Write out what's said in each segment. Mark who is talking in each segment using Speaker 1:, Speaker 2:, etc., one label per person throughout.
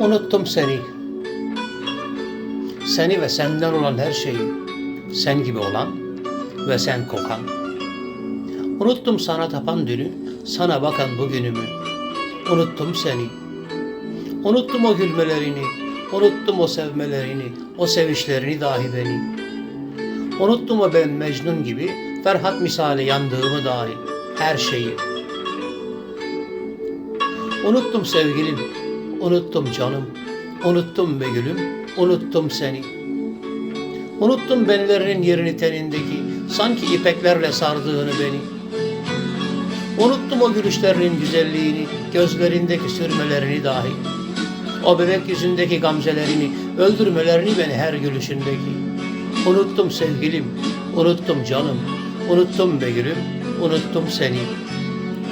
Speaker 1: Unuttum seni. Seni ve senden olan her şeyi. Sen gibi olan ve sen kokan. Unuttum sana tapan dünü, sana bakan bugünümü. Unuttum seni. Unuttum o gülmelerini, unuttum o sevmelerini, o sevişlerini dahi beni. Unuttum o ben Mecnun gibi Ferhat misali yandığımı dahi, her şeyi. Unuttum sevgilim, unuttum canım, unuttum be gülüm, unuttum seni. Unuttum benlerinin yerini tenindeki, sanki ipeklerle sardığını beni. Unuttum o gülüşlerinin güzelliğini, gözlerindeki sürmelerini dahi. O bebek yüzündeki gamzelerini, öldürmelerini beni her gülüşündeki. Unuttum sevgilim, unuttum canım, unuttum be gülüm, unuttum seni,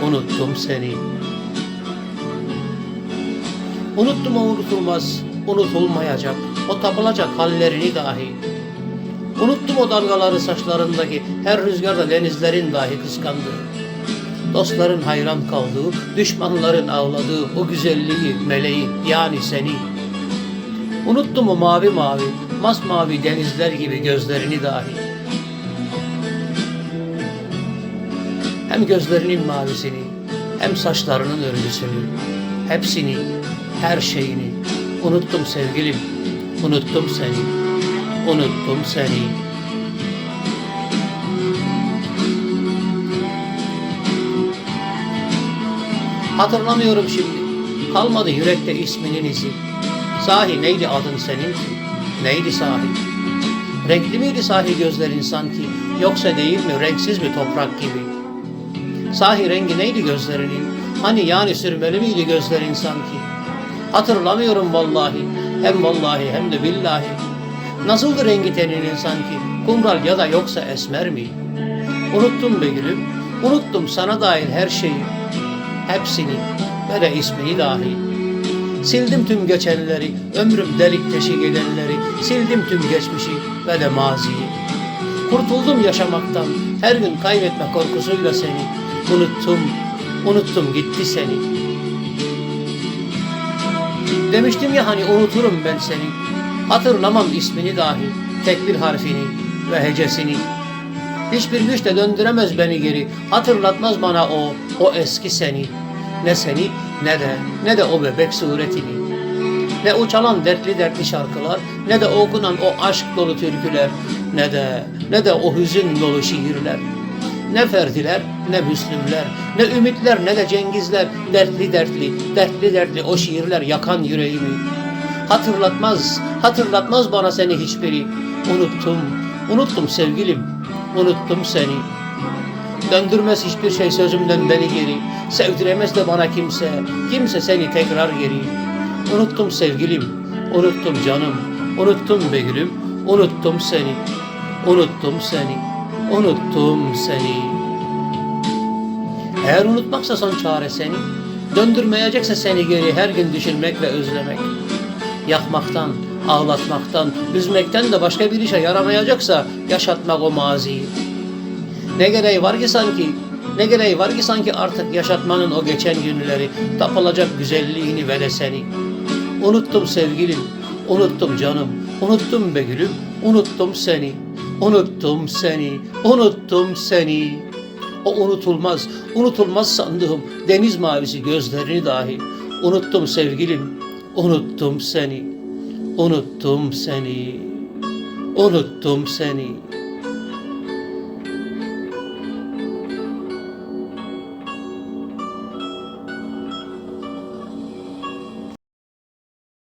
Speaker 1: unuttum seni. Unuttum o unutulmaz, unutulmayacak, o tapılacak hallerini dahi. Unuttum o dalgaları saçlarındaki, her rüzgarda denizlerin dahi kıskandığı. Dostların hayran kaldığı, düşmanların ağladığı o güzelliği, meleği yani seni. Unuttum o mavi mavi, masmavi denizler gibi gözlerini dahi. Hem gözlerinin mavisini, hem saçlarının örgüsünü, hepsini, her şeyini. Unuttum sevgilim, unuttum seni, unuttum seni. Hatırlamıyorum şimdi. Kalmadı yürekte isminin izi. Sahi neydi adın senin? Neydi sahi? Renkli miydi sahi gözlerin sanki? Yoksa değil mi renksiz mi toprak gibi? Sahi rengi neydi gözlerinin? Hani yani sürmeli miydi gözlerin sanki? Hatırlamıyorum vallahi. Hem vallahi hem de billahi. Nasıldı rengi teninin sanki? Kumral ya da yoksa esmer mi? Unuttum be gülüm. Unuttum sana dair her şeyi hepsini ve de ismini dahi. Sildim tüm geçenleri, ömrüm delik deşik edenleri, sildim tüm geçmişi ve de maziyi. Kurtuldum yaşamaktan, her gün kaybetme korkusuyla seni. Unuttum, unuttum gitti seni. Demiştim ya hani unuturum ben seni. Hatırlamam ismini dahi, tek bir harfini ve hecesini. Hiçbir güç de döndüremez beni geri. Hatırlatmaz bana o, o eski seni. Ne seni ne de ne de o bebek suretini. Ne o çalan dertli dertli şarkılar, ne de okunan o aşk dolu türküler, ne de ne de o hüzün dolu şiirler. Ne ferdiler, ne müslümler, ne ümitler, ne de cengizler, dertli dertli, dertli dertli o şiirler yakan yüreğimi. Hatırlatmaz, hatırlatmaz bana seni hiçbiri. Unuttum, unuttum sevgilim, unuttum seni. Döndürmez hiçbir şey sözümden beni geri. Sevdiremez de bana kimse, kimse seni tekrar geri. Unuttum sevgilim, unuttum canım, unuttum be gülüm, unuttum seni. Unuttum seni, unuttum seni. Eğer unutmaksa son çare seni, döndürmeyecekse seni geri her gün düşünmek ve özlemek. Yakmaktan, ağlatmaktan, üzmekten de başka bir işe yaramayacaksa yaşatmak o maziyi. Ne gereği var ki sanki, ne gereği var ki sanki artık yaşatmanın o geçen günleri, tapılacak güzelliğini ve seni. Unuttum sevgilim, unuttum canım, unuttum be gülüm, unuttum seni. Unuttum seni, unuttum seni. O unutulmaz, unutulmaz sandığım deniz mavisi gözlerini dahi. Unuttum sevgilim, unuttum seni. Unuttum seni, unuttum seni.